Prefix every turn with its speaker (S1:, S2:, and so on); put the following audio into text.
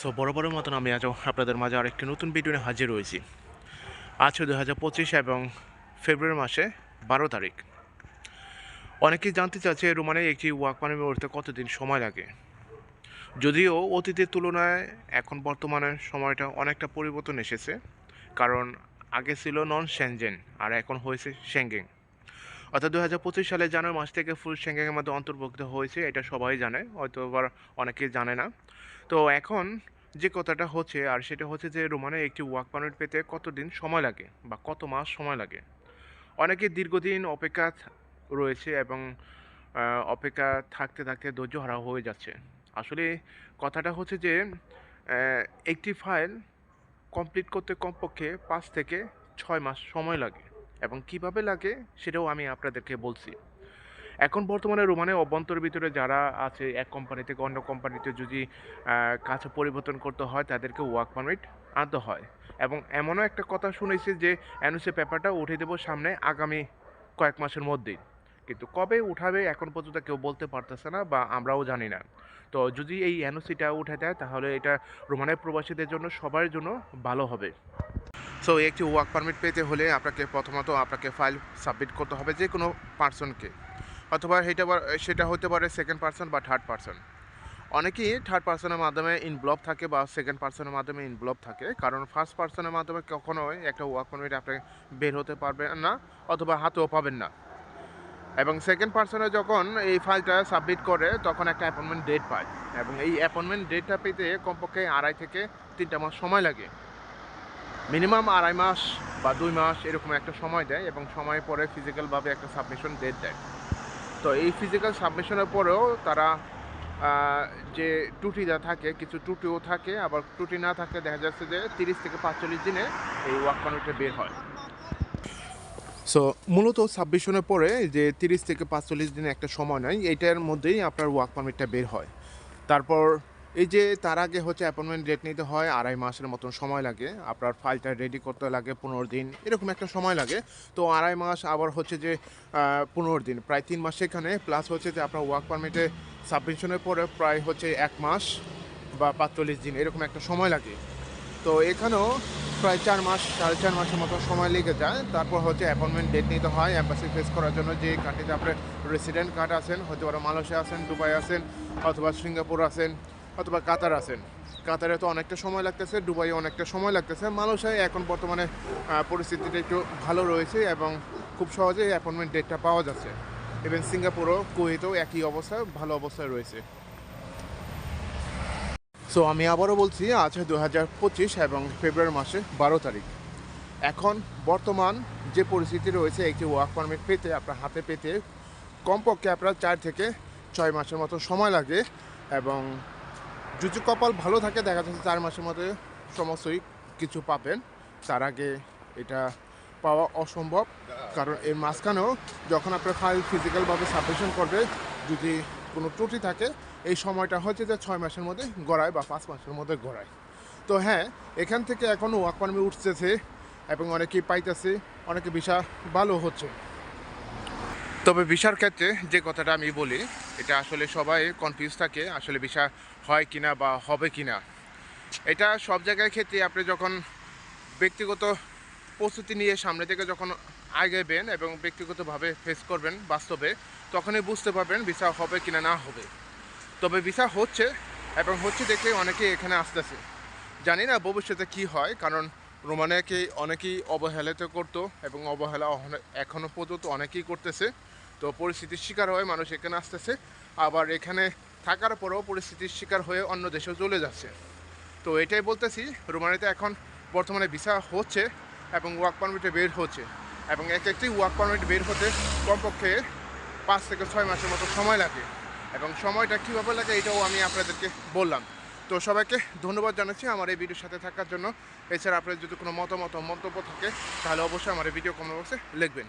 S1: So বরাবরের মতন আমি আজ আপনাদের মাঝে আরেকটি নতুন ভিডিও নিয়ে হাজির হয়েছি। আজ দু হাজার পঁচিশ এবং ফেব্রুয়ারি মাসে বারো তারিখ। অনেকেই জানতে চাচ্ছে রোমানে একটি ওয়াক পারমিট করতে কতদিন সময় লাগে। যদিও অতীতের তুলনায় এখন বর্তমানে সময়টা অনেকটা পরিবর্তন এসেছে, কারণ আগে ছিল নন শ্যানজেন আর এখন হয়েছে শ্যাঙ্গেং অর্থাৎ দু হাজার পঁচিশ সালে জানুয়ারি মাস থেকে ফুল শ্যাঙ্গেংয়ের মধ্যে অন্তর্ভুক্ত হয়েছে, এটা সবাই জানে, হয়তো আবার অনেকেই জানে না। তো এখন যে কথাটা হচ্ছে, আর সেটা হচ্ছে যে রোমানে একটি ওয়ার্ক পারমিট পেতে কতদিন সময় লাগে বা কত মাস সময় লাগে? অনেকে দীর্ঘদিন অপেক্ষা রয়েছে এবং অপেক্ষা থাকতে থাকতে ধৈর্য হারা হয়ে যাচ্ছে। আসলে কথাটা হচ্ছে যে একটি ফাইল কমপ্লিট করতে কমপক্ষে পাঁচ থেকে ছয় মাস সময় লাগে। এবং কীভাবে লাগে সেটাও আমি আপনাদেরকে বলছি। এখন বর্তমানে রোমানে অভ্যন্তরের ভিতরে যারা আছে, এক কোম্পানি থেকে অন্য কোম্পানিতে যদি কাজ পরিবর্তন করতে হয়, তাদেরকে ওয়ার্ক পারমিট আনতে হয়। এবং এমনও একটা কথা শুনেছি যে এনওসি পেপারটা উঠে দেবো সামনে আগামী কয়েক মাসের মধ্যেই। কিন্তু কবে উঠাবে এখন পর্যন্ত কেউ বলতে পারতেছে না বা আমরাও জানি না। তো যদি এই এনওসিটা উঠে দেয়, তাহলে এটা রোমানের প্রবাসীদের জন্য, সবার জন্য ভালো হবে। সো একটি ওয়ার্ক পারমিট পেতে হলে আপনাকে প্রথমত আপনাকে ফাইল সাবমিট করতে হবে যে কোনো পার্সনকে অথবা সেটা সেটা হতে পারে সেকেন্ড পার্সন বা থার্ড পার্সন অনেকেই থার্ড পার্সনের মাধ্যমে ইনভলভ থাকে বা সেকেন্ড পার্সনের মাধ্যমে ইনভলভ থাকে। কারণ ফার্স্ট পার্সনের মাধ্যমে কখনোই একটা ওয়ার্ক পারমিট আপনি বের হতে পারবেন না অথবা হাতেও পাবেন না। এবং সেকেন্ড পার্সনে যখন এই ফাইলটা সাবমিট করে, তখন একটা অ্যাপয়েন্টমেন্ট ডেট পায়। এবং এই অ্যাপয়েন্টমেন্ট ডেটটা পেতে কমপক্ষে আড়াই থেকে তিনটা মাস সময় লাগে। মিনিমাম আড়াই মাস বা দুই মাস এরকম একটা সময় দেয় এবং সময় পরে ফিজিক্যালভাবে একটা সাবমিশন ডেট দেয়। তো এই ফিজিক্যাল সাবমিশনের পরেও তারা যে ত্রুটিটা থাকে, কিছু টুটিও থাকে, আবার ত্রুটি না থাকলে দেখা যাচ্ছে যে তিরিশ থেকে পাঁচচল্লিশ দিনে এই ওয়ার্ক পারমিটটা বের হয়। সো মূলত সাবমিশনের পরে যে তিরিশ থেকে পাঁচচল্লিশ দিনে একটা সময় নেয় এইটার মধ্যেই আপনার ওয়ার্ক পারমিটটা বের হয়। তারপর এই যে তার আগে হচ্ছে অ্যাপয়েন্টমেন্ট ডেট নিতে হয়, আড়াই মাসের মতন সময় লাগে। আপনার ফাইলটা রেডি করতে লাগে পনেরো দিন, এরকম একটা সময় লাগে। তো আড়াই মাস আবার হচ্ছে যে পনেরো দিন, প্রায় তিন মাস সেখানে। প্লাস হচ্ছে যে আপনার ওয়ার্ক পারমিটে সাবমিশনের পরে প্রায় হচ্ছে এক মাস বা পাঁচচল্লিশ দিন, এরকম একটা সময় লাগে। তো এখানেও প্রায় চার মাস, সাড়ে চার মাসের মতো সময় লেগে যায়। তারপর হচ্ছে অ্যাপয়েন্টমেন্ট ডেট নিতে হয় অ্যাম্বাসি ফেস করার জন্য যে কান্ট্রিতে আপনার রেসিডেন্ট কার্ড আছেন, হয়তো ওরা মালয়েশিয়া আছেন, দুবাই আছেন, অথবা সিঙ্গাপুর আছেন। অথবা কাতার আছেন। কাতারে তো অনেকটা সময় লাগতেছে, দুবাইয়ে অনেকটা সময় লাগতেছে। মালয়েশিয়ায় এখন বর্তমানে পরিস্থিতিটা একটু ভালো রয়েছে এবং খুব সহজেই অ্যাপয়েন্টমেন্ট ডেটটা পাওয়া যাচ্ছে। এবং সিঙ্গাপুরও, কুয়েতেও একই অবস্থা, ভালো অবস্থায় রয়েছে। সো আমি আবারও বলছি, আজ দু হাজার পঁচিশ এবং ফেব্রুয়ারি মাসে বারো তারিখ। এখন বর্তমান যে পরিস্থিতি রয়েছে, একটি ওয়ার্ক পারমিট পেতে, আপনার হাতে পেতে, কমপক্ষে আপনার চার থেকে ছয় মাসের মতো সময় লাগে এবং যদি কপাল ভালো থাকে, দেখা যাচ্ছে চার মাসের মধ্যে সমস্তই কিছু পাবেন। তার আগে এটা পাওয়া অসম্ভব, কারণ এর মাঝখানেও যখন আপনার ফাইল ফিজিক্যালভাবে সাবমিশন করবে, যদি কোনো ত্রুটি থাকে, এই সময়টা হচ্ছে যে ছয় মাসের মধ্যে গড়ায় বা পাঁচ মাসের মধ্যে গড়ায়। তো হ্যাঁ এখান থেকে এখন ওয়ার্ক পারমিট উঠতেছে এবং অনেকেই পাইতেছে, অনেকে ভিসা ভালো হচ্ছে। তবে ভিসার ক্ষেত্রে যে কথাটা আমি বলি এটা আসলে সবাই কনফিউজ থাকে, আসলে ভিসা হয় কিনা বা হবে কিনা। এটা সব জায়গায় ক্ষেত্রে আপনি যখন ব্যক্তিগত প্রস্তুতি নিয়ে সামনে থেকে যখন আগাইবেন এবং ব্যক্তিগতভাবে ফেস করবেন বাস্তবে, তখনই বুঝতে পারবেন ভিসা হবে কিনা না হবে। তবে ভিসা হচ্ছে এবং হচ্ছে দেখে অনেকেই এখানে আসতেছে। জানি না ভবিষ্যতে কি হয়, কারণ রোমানিয়াকে অনেকেই অবহেলিত করতো এবং অবহেলা এখনও পর্যন্ত অনেকেই করতেছে। তো পরিস্থিতির শিকার হয়ে মানুষ এখানে আসতেছে। আবার এখানে থাকার পরেও পরিস্থিতির শিকার হয়ে অন্য দেশেও চলে যাচ্ছে। তো এটাই বলতেছি রোমানিয়াতে এখন বর্তমানে ভিসা হচ্ছে এবং ওয়ার্ক পারমিটে বের হচ্ছে। এবং এক একটি ওয়ার্ক পারমিট বের হতে কমপক্ষে পাঁচ থেকে ছয় মাসের মতো সময় লাগে। এবং সময়টা কীভাবে লাগে এটাও আমি আপনাদেরকে বললাম। তো সবাইকে ধন্যবাদ জানাচ্ছি আমার এই ভিডিওর সাথে থাকার জন্য। এছাড়া আপনার যদি কোনো মতামত মন্তব্য থাকে, তাহলে অবশ্যই আমার এই ভিডিও কমেন্ট বক্সে লিখবেন।